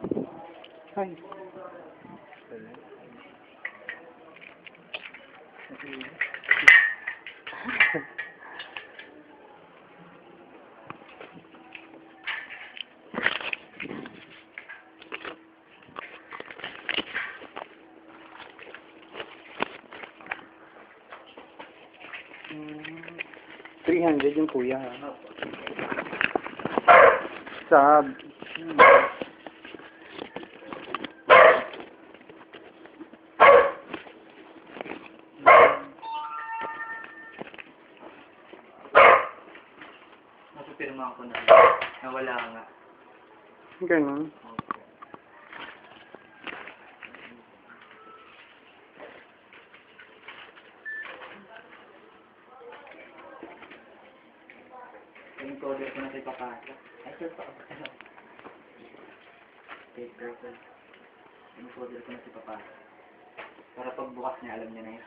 Ay. Mm, 300 yung kuya. ha? Sa... Napipirma ko na. Nawala nga. Ganun. Yung coder ko na sa ipapasa. Ay, sir, pa ano? Paper ko. Yung coder ko na sa ipapasa. Para pagbukas niya, alam niya na yun.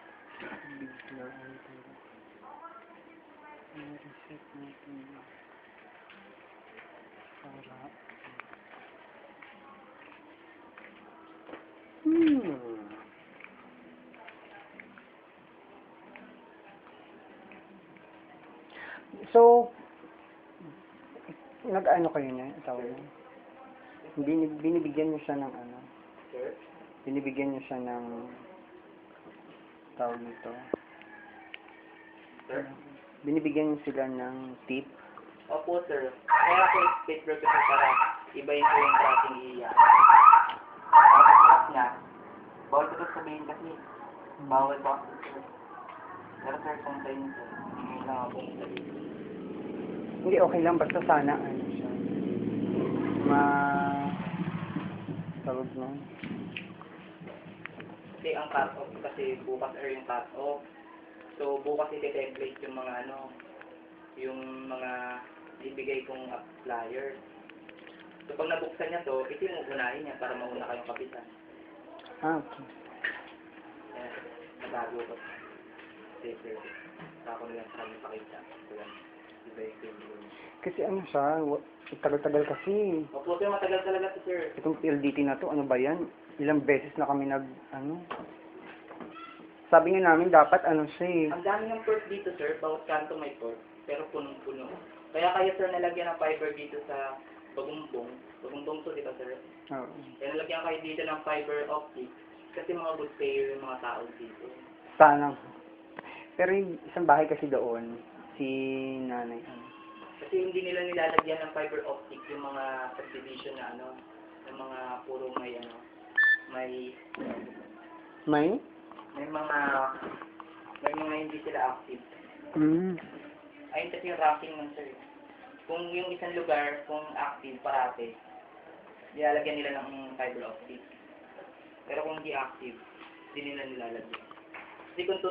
Hmm. So, nag-ano kayo niya, tawag niya? Binib binibigyan niyo siya ng ano? Binibigyan niyo siya ng tawag nito. Binibigyan niyo sila ng tip. Opo, sir. Kaya yung paper ko sir para ibayin ko yung tracking iya. Tapos na. Bawal ko to sabihin kasi. Bawal ko. sir. Pero sir, kung tayo yun, sir. Hindi lang ako sabihin. Hindi, okay lang. Basta sana, ano siya. Ma... Tawag mo. Kasi ang cut-off kasi bukas or yung cut-off. So, bukas iti-template yung mga ano, yung mga ibigay kong flyer. So, pag nabuksan niya to, ito yung unahin niya para mauna kayong kapitan. Ah, okay. Kaya, nabago ko. Paper. Ko nilang sa kanya pakita. So, yan. Iba yung pinili niya. Kasi ano siya, tagal-tagal kasi. Opo, sir, matagal talaga to, sir. Itong PLDT na to, ano ba yan? Ilang beses na kami nag, ano? Sabi nga namin, dapat ano siya eh. Ang dami ng port dito, sir. Bawat kanto may port. Pero punong-puno. Kaya kaya, sir, nalagyan ng fiber dito sa bagumpong. Bagumpong to, di ba, sir? Oo. Kaya nalagyan kayo dito ng fiber optic. Kasi mga good payer yung mga tao dito. Sana. Pero yung isang bahay kasi doon, si nanay, Kasi hindi nila nilalagyan ng fiber optic yung mga subdivision na ano, yung mga puro may ano, may may? May mga may mga hindi sila active. Mm. Ayun kasi yung ranking ng sir. Kung yung isang lugar, kung active parate, nilalagyan nila ng fiber optic. Pero kung hindi active, hindi nila nilalagyan. Kasi kung